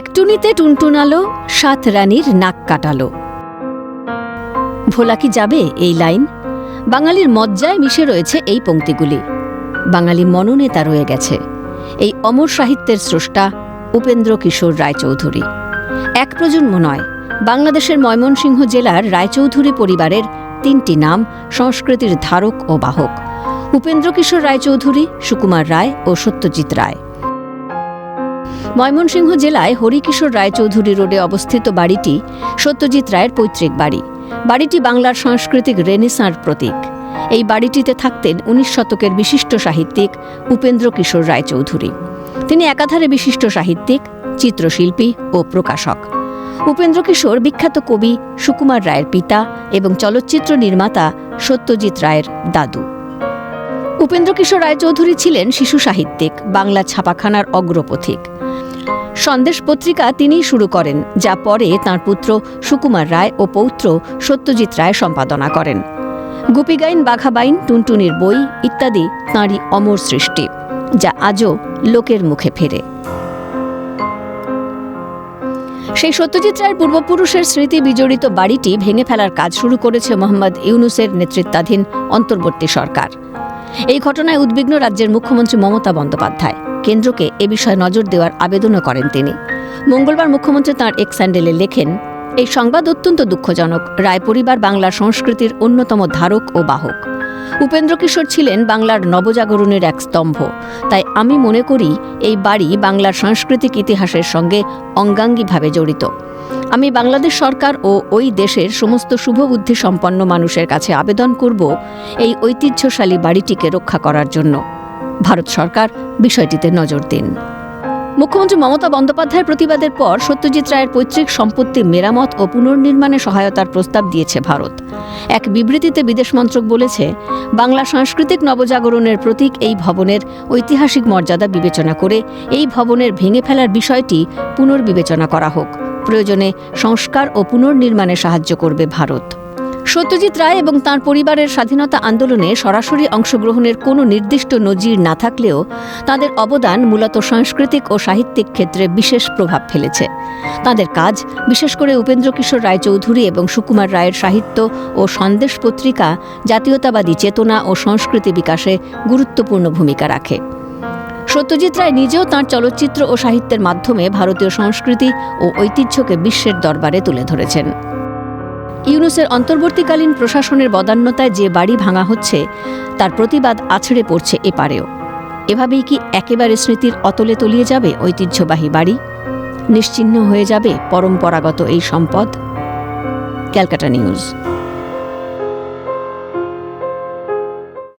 একটুনিতে টুনটুনালো, সাত রানীর নাক কাটালো। ভোলা কি যাবে এই লাইন? বাঙালির মজ্জায় মিশে রয়েছে এই পংক্তিগুলি বাঙালি মননে তা রয়ে গেছে। এই অমর সাহিত্যের স্রষ্টা উপেন্দ্র কিশোর রায়চৌধুরী। এক প্রজন্ম নয়, বাংলাদেশের ময়মনসিংহ জেলার রায়চৌধুরী পরিবারের তিনটি নাম সংস্কৃতির ধারক ও বাহক। উপেন্দ্র কিশোর রায়চৌধুরী, সুকুমার রায় ও সত্যজিৎ রায়। ময়মনসিংহ জেলায় হরিকিশোর রায়চৌধুরী রোডে অবস্থিত বাড়িটি সত্যজিৎ রায়ের পৈতৃক বাড়ি। বাড়িটি বাংলার সাংস্কৃতিক রেনেসাঁর প্রতীক। এই বাড়িটিতে থাকতেন উনিশ শতকের বিশিষ্ট সাহিত্যিক উপেন্দ্র কিশোর রায়চৌধুরী। তিনি একাধারে বিশিষ্ট সাহিত্যিক, চিত্রশিল্পী ও প্রকাশক। উপেন্দ্র কিশোর বিখ্যাত কবি সুকুমার রায়ের পিতা এবং চলচ্চিত্র নির্মাতা সত্যজিৎ রায়ের দাদু। উপেন্দ্র কিশোর রায়চৌধুরী ছিলেন শিশু সাহিত্যিক, বাংলা ছাপাখানার অগ্রপথিক। সন্দেশ পত্রিকা তিনিই শুরু করেন, যা পরে তাঁর পুত্র সুকুমার রায় ও পৌত্র সত্যজিৎ রায় সম্পাদনা করেন। গুপিগাইন, বাঘাবাইন, টুনটুনির বই ইত্যাদি তাঁরই অমর সৃষ্টি, যা আজও লোকের মুখে ফেরে। সেই সত্যজিৎ রায়ের পূর্বপুরুষের স্মৃতি বিজড়িত বাড়িটি ভেঙে ফেলার কাজ শুরু করেছে মোহাম্মদ ইউনুসের নেতৃত্বাধীন অন্তর্বর্তী সরকার। এই ঘটনায় উদ্বিগ্ন রাজ্যের মুখ্যমন্ত্রী মমতা বন্দ্যোপাধ্যায়। কেন্দ্রকে এ বিষয়ে নজর দেওয়ার আবেদনও করেন তিনি। মঙ্গলবার মুখ্যমন্ত্রী তাঁর এক স্যান্ডেলে লেখেন, এই সংবাদ অত্যন্ত দুঃখজনক। রায় পরিবার বাংলার সংস্কৃতির অন্যতম ধারক ও বাহক। উপেন্দ্র কিশোর ছিলেন বাংলার নবজাগরণের এক স্তম্ভ। তাই আমি মনে করি, এই বাড়ি বাংলার সাংস্কৃতিক ইতিহাসের সঙ্গে অঙ্গাঙ্গিভাবে জড়িত। আমি বাংলাদেশ সরকার ও ওই দেশের সমস্ত শুভবুদ্ধি সম্পন্ন মানুষের কাছে আবেদন করব এই ঐতিহ্যশালী বাড়িটিকে রক্ষা করার জন্য। ভারত সরকার বিষয়টিতে নজর দিন। মুখ্যমন্ত্রী মমতা বন্দ্যোপাধ্যায়ের প্রতিবাদের পর সত্যজিৎ রায়ের পৈতৃক সম্পত্তি মেরামত ও পুনর্নির্মাণে সহায়তার প্রস্তাব দিয়েছে ভারত। এক বিবৃতিতে বিদেশ মন্ত্রক বলেছে, বাংলা সাংস্কৃতিক নবজাগরণের প্রতীক এই ভবনের ঐতিহাসিক মর্যাদা বিবেচনা করে এই ভবনের ভেঙে ফেলার বিষয়টি পুনর্বিবেচনা করা হোক। প্রয়োজনে সংস্কার ও পুনর্নির্মাণে সাহায্য করবে ভারত। সত্যজিৎ রায় এবং তাঁর পরিবারের স্বাধীনতা আন্দোলনে সরাসরি অংশগ্রহণের কোনো নির্দিষ্ট নজির না থাকলেও তাদের অবদান মূলত সাংস্কৃতিক ও সাহিত্যিক ক্ষেত্রে বিশেষ প্রভাব ফেলেছে। তাদের কাজ, বিশেষ করে উপেন্দ্র কিশোর রায়চৌধুরী এবং সুকুমার রায়ের সাহিত্য ও সন্দেশ পত্রিকা, জাতীয়তাবাদী চেতনা ও সংস্কৃতি বিকাশে গুরুত্বপূর্ণ ভূমিকা রাখে। সত্যজিৎ রায় নিজেও তাঁর চলচ্চিত্র ও সাহিত্যের মাধ্যমে ভারতীয় সংস্কৃতি ও ঐতিহ্যকে বিশ্বের দরবারে তুলে ধরেছেন। ইউনুসের অন্তর্বর্তীকালীন প্রশাসনের বদান্যতায় যে বাড়ি ভাঙা হচ্ছে, তার প্রতিবাদ আছড়ে পড়ছে এপারেও। এভাবেই কি একেবারে স্মৃতির অতলে তলিয়ে যাবে ঐতিহ্যবাহী বাড়ি? নিশ্চিহ্ন হয়ে যাবে পরম্পরাগত এই সম্পদ? ক্যালকাটা নিউজ।